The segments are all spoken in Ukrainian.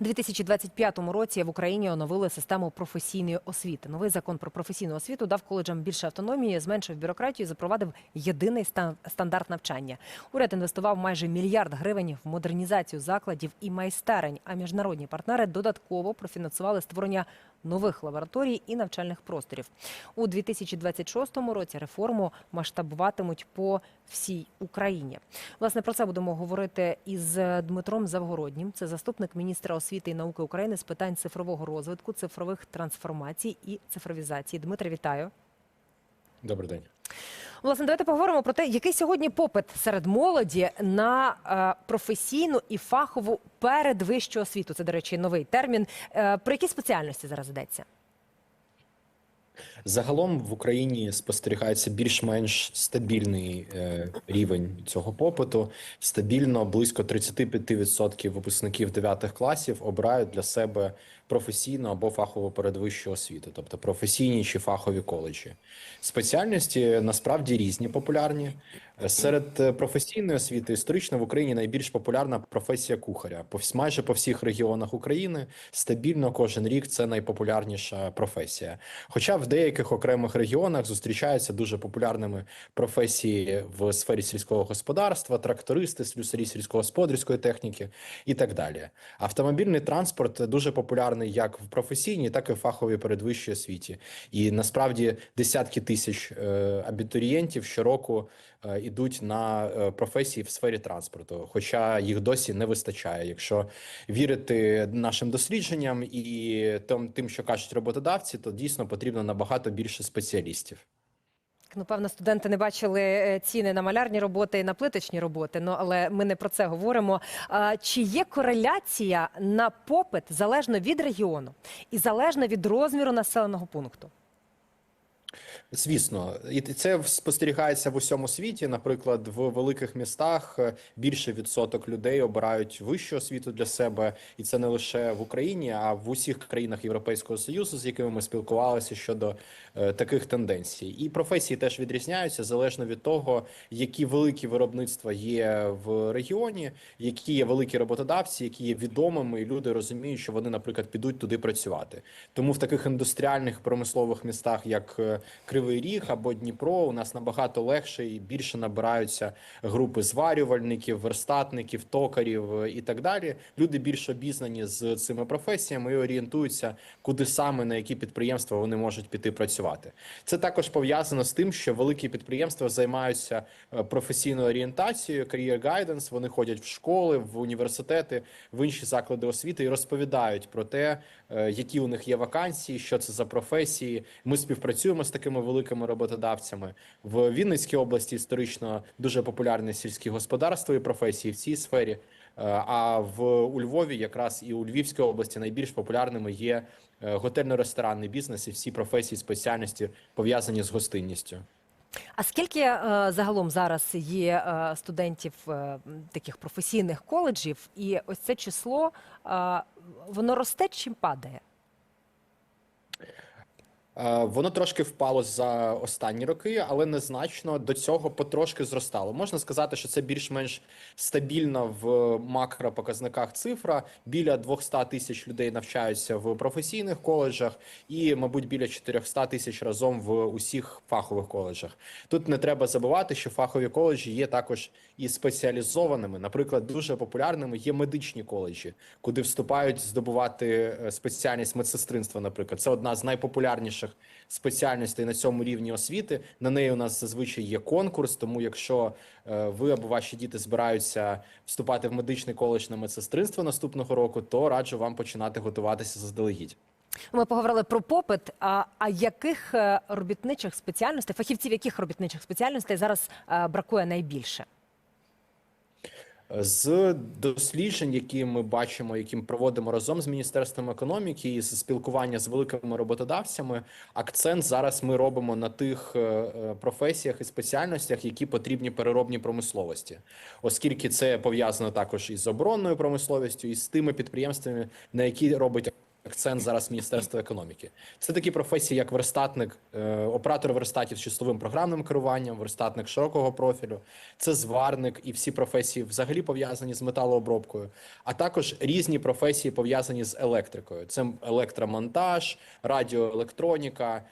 У 2025 році в Україні оновили систему професійної освіти. Новий закон про професійну освіту дав коледжам більше автономії, зменшив бюрократію, запровадив єдиний стан- стандарт навчання. Уряд інвестував майже мільярд гривень в модернізацію закладів і майстерень. А міжнародні партнери додатково профінансували створення нових лабораторій і навчальних просторів. У 2026 році реформу масштабуватимуть по всій Україні. Власне про це будемо говорити із Дмитром Завгороднім. Це заступник міністра освіти і науки України з питань цифрового розвитку, цифрових трансформацій і цифровізації. Дмитре, вітаю. Добрий день. Власне, давайте поговоримо про те, який сьогодні попит серед молоді на е, професійну і фахову передвищу освіту. Це, до речі, новий термін. Е, про які спеціальності зараз йдеться? Загалом в Україні спостерігається більш-менш стабільний е, рівень цього попиту. Стабільно близько 35% випускників 9 класів обирають для себе професійну або фахову передвищу освіту, тобто професійні чи фахові коледжі. Спеціальності насправді різні популярні. Е, Серед е, професійної освіти історично в Україні найбільш популярна професія кухаря. Майже по всіх регіонах України стабільно кожен рік це найпопулярніша професія. Хоча в деяких окремих регіонах зустрічаються дуже популярними професії в сфері сільського господарства, трактористи, слюсарі сільськогосподарської техніки і так далі. Автомобільний транспорт дуже популярний як в професійній, так і в фаховій передвищій освіті. І насправді десятки тисяч е, абітурієнтів щороку е, ідуть на е, професії в сфері транспорту, хоча їх досі не вистачає. Якщо вірити нашим дослідженням і тим, що кажуть роботодавці, то дійсно потрібно набагато більше спеціалістів. Ну, певно, студенти не бачили е, ціни на малярні роботи і на плиточні роботи. Ну але ми не про це говоримо. А, Чи є кореляція на попит залежно від регіону і залежно від розміру населеного пункту? Звісно, і це спостерігається в усьому світі. Наприклад, в великих містах е, більше відсоток людей обирають вищу освіту для себе, і це не лише в Україні, а в усіх країнах Європейського союзу, з якими ми спілкувалися щодо е, таких тенденцій. І професії теж відрізняються залежно від того, які великі виробництва є в регіоні, які є великі роботодавці, які є відомими, і люди розуміють, що вони, наприклад, підуть туди працювати. Тому в таких індустріальних промислових містах, як е, Кривий Ріг або Дніпро, у нас набагато легше і більше набираються групи зварювальників, верстатників, токарів е, і так далі. Люди більш обізнані з цими професіями і орієнтуються, куди саме на які підприємства вони можуть піти працювати. Це також пов'язано з тим, що великі підприємства займаються е, професійною орієнтацією, career guidance, Вони ходять в школи, в університети, в інші заклади освіти і розповідають про те, е, які у них є вакансії, що це за професії. Ми співпрацюємо з такими великими роботодавцями в Вінницькій області. Історично дуже популярне сільське господарство і професії в цій сфері. Е, А в у Львові, якраз і у Львівській області, найбільш популярними є е, готельно-ресторанний бізнес і всі професії спеціальності пов'язані з гостинністю. А скільки е, загалом зараз є студентів таких професійних коледжів, і ось це число воно росте чи падає? Е, Воно трошки впало за останні роки, але незначно до цього потрошки зростало. Можна сказати, що це більш-менш стабільно в макропоказниках цифра. Біля 200 тисяч людей навчаються в професійних коледжах, і, мабуть, біля 400 тисяч разом в усіх фахових коледжах. Тут не треба забувати, що фахові коледжі є також і спеціалізованими. Наприклад, дуже популярними є медичні коледжі, куди вступають здобувати е, спеціальність медсестринства. Наприклад, це одна з найпопулярніших спеціальностей на цьому рівні освіти. На неї у нас зазвичай є конкурс. Тому, якщо е, ви або ваші діти збираються вступати в медичний коледж на медсестринство наступного року, то раджу вам починати готуватися заздалегідь. Ми поговорили про попит. А, а яких е, робітничих спеціальностей, фахівців яких робітничих спеціальностей зараз е, бракує найбільше? З досліджень, які ми бачимо, які ми проводимо разом з міністерством економіки і з спілкування з великими роботодавцями, акцент зараз ми робимо на тих е, е, професіях і спеціальностях, які потрібні переробній промисловості, оскільки це пов'язано також із оборонною промисловістю і з тими підприємствами, на які робить акцент зараз Міністерства економіки. Це такі професії, як верстатник, е, оператор верстатів з числовим програмним керуванням, верстатник широкого профілю, це зварник і всі професії взагалі пов'язані з металообробкою, а також різні професії пов'язані з електрикою. Це електромонтаж, радіоелектроніка.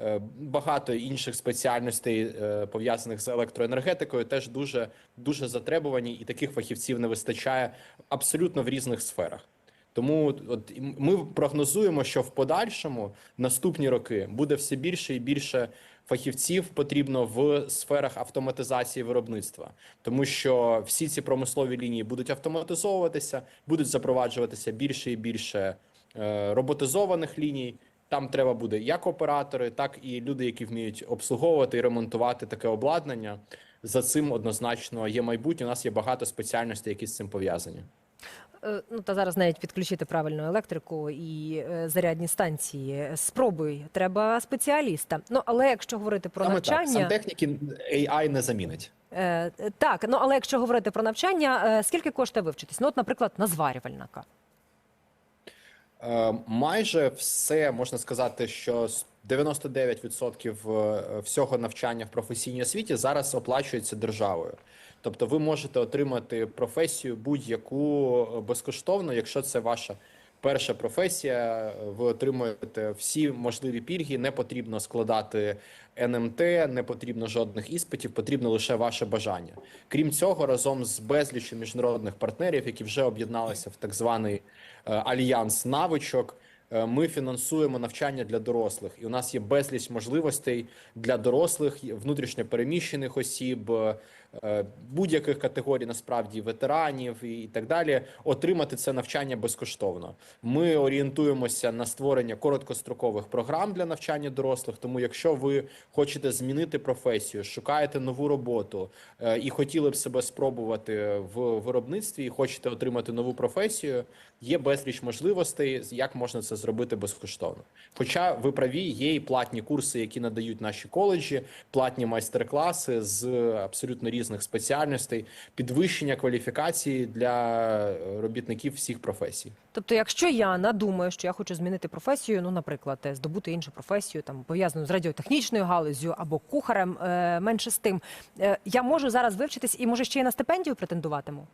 Е, Багато інших спеціальностей е, пов'язаних з електроенергетикою теж дуже дуже затребувані, і таких фахівців не вистачає абсолютно в різних сферах. Тому от ми прогнозуємо, що в подальшому наступні роки буде все більше і більше фахівців потрібно в сферах автоматизації виробництва, тому що всі ці промислові лінії будуть автоматизовуватися, будуть запроваджуватися більше і більше е, роботизованих ліній. Там треба буде як оператори, так і люди, які вміють обслуговувати і ремонтувати таке обладнання. За цим однозначно є майбутнє. У нас є багато спеціальностей, які з цим пов'язані. Е, Ну та зараз навіть підключити правильну електрику і е, зарядні станції. Спробуй, треба спеціаліста. Ну але якщо говорити про Саме так, сантехніки AI не замінить. е, так, ну але якщо говорити про навчання, е, скільки коштує вивчитись? Ну, от, наприклад, на зварювальника. Е, Майже все можна сказати, що с- 99% е, всього навчання в професійній освіті зараз оплачується державою. Тобто, ви можете отримати професію будь-яку е, безкоштовно, якщо це ваша перша професія. Ви отримуєте всі можливі пільги. Не потрібно складати НМТ, не потрібно жодних іспитів, потрібно лише ваше бажання. Крім цього, разом з безліччю міжнародних партнерів, які вже об'єдналися в так званий е, альянс навичок. е, Ми фінансуємо навчання для дорослих, і у нас є безліч можливостей для дорослих, внутрішньо переміщених осіб, е, будь-яких категорій, насправді ветеранів і так далі, отримати це навчання безкоштовно. Ми орієнтуємося на створення короткострокових програм для навчання дорослих. Тому, якщо ви хочете змінити професію, шукаєте нову роботу е, і хотіли б себе спробувати в виробництві, і хочете отримати нову професію, є безліч можливостей, як можна це зробити безкоштовно. Хоча ви праві, є і платні курси, які надають наші коледжі, платні майстер-класи з абсолютно різних спеціальностей, підвищення кваліфікації для е, робітників всіх професій. Тобто, якщо я надумаю, що я хочу змінити професію, ну, наприклад, е, здобути іншу професію, там пов'язану з радіотехнічною галузю або кухарем, е, менше з тим, я можу зараз вивчитись і може ще й на стипендію претендуватиму.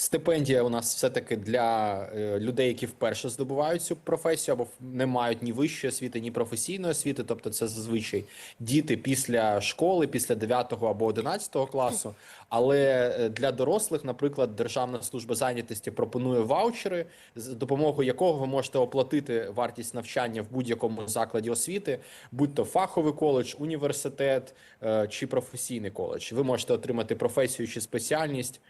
Стипендія у нас все-таки для е, людей, які вперше здобувають цю професію або не мають ні вищої освіти, ні професійної освіти. Тобто, це зазвичай діти після школи, після 9 або 11 класу. Але е, для дорослих, наприклад, Державна служба зайнятості пропонує ваучери, з допомогою якого ви можете оплатити вартість навчання в будь-якому закладі освіти, будь то фаховий коледж, університет е, чи професійний коледж. Ви можете отримати професію чи спеціальність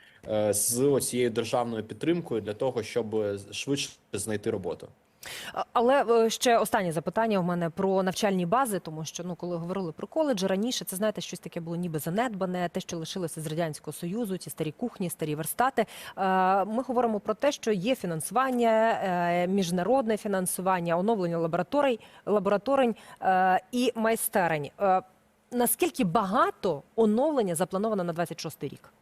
з цією державною підтримкою для того, щоб е, швидше знайти роботу. Але е, ще останнє запитання в мене про навчальні бази, тому що ну коли говорили про коледжі раніше, це знаєте, щось таке було ніби занедбане, те, що лишилося з радянського союзу, ці старі кухні, старі верстати. Е, Ми говоримо про те, що є фінансування, е, міжнародне фінансування, оновлення лабораторій, лабораторень е, і майстерень. Е, Наскільки багато оновлення заплановано на 26 рік?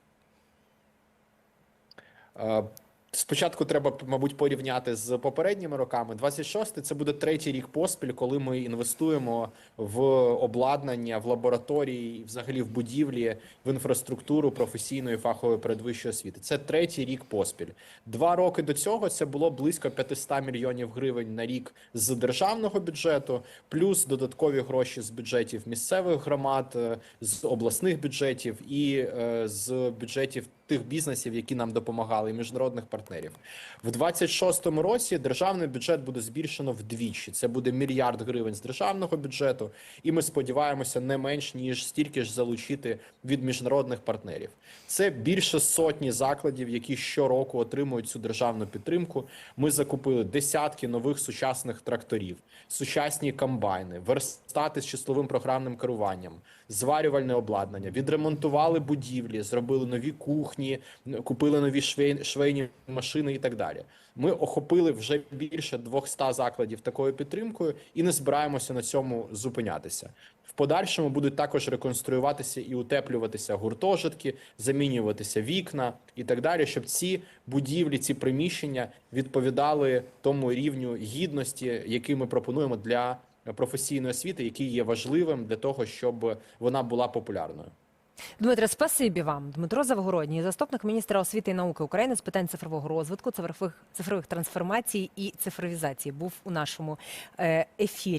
Спочатку треба, мабуть, порівняти з попередніми роками. 26-й – це буде третій рік поспіль, коли ми інвестуємо в обладнання, в лабораторії, взагалі в будівлі, в інфраструктуру професійної фахової передвищої освіти. Це третій рік поспіль. Два роки до цього це було близько 500 мільйонів гривень на рік з державного бюджету, плюс додаткові гроші з бюджетів місцевих громад, е, з обласних бюджетів і е, з бюджетів тих бізнесів, які нам допомагали, і міжнародних партнерів. В 26-му році державний бюджет буде збільшено вдвічі. Це буде мільярд гривень з державного бюджету, і ми сподіваємося не менш ніж стільки ж залучити від міжнародних партнерів. Це більше сотні закладів, які щороку отримують цю державну підтримку. Ми закупили десятки нових сучасних тракторів, сучасні комбайни, верстати з числовим програмним керуванням, зварювальне обладнання, відремонтували будівлі, зробили нові кухні, купили нові швей- швейні машини і так далі. Ми охопили вже більше 200 закладів такою підтримкою і не збираємося на цьому зупинятися. В подальшому будуть також реконструюватися і утеплюватися гуртожитки, замінюватися вікна і так далі, щоб ці будівлі, ці приміщення відповідали тому рівню гідності, який ми пропонуємо для професійної освіти, який є важливим для того, щоб вона була популярною. Дмитре, спасибі вам. Дмитро Завгородній, заступник міністра освіти і науки України з питань цифрового розвитку, цифрових цифрових трансформацій і цифровізації, був у нашому е, ефірі.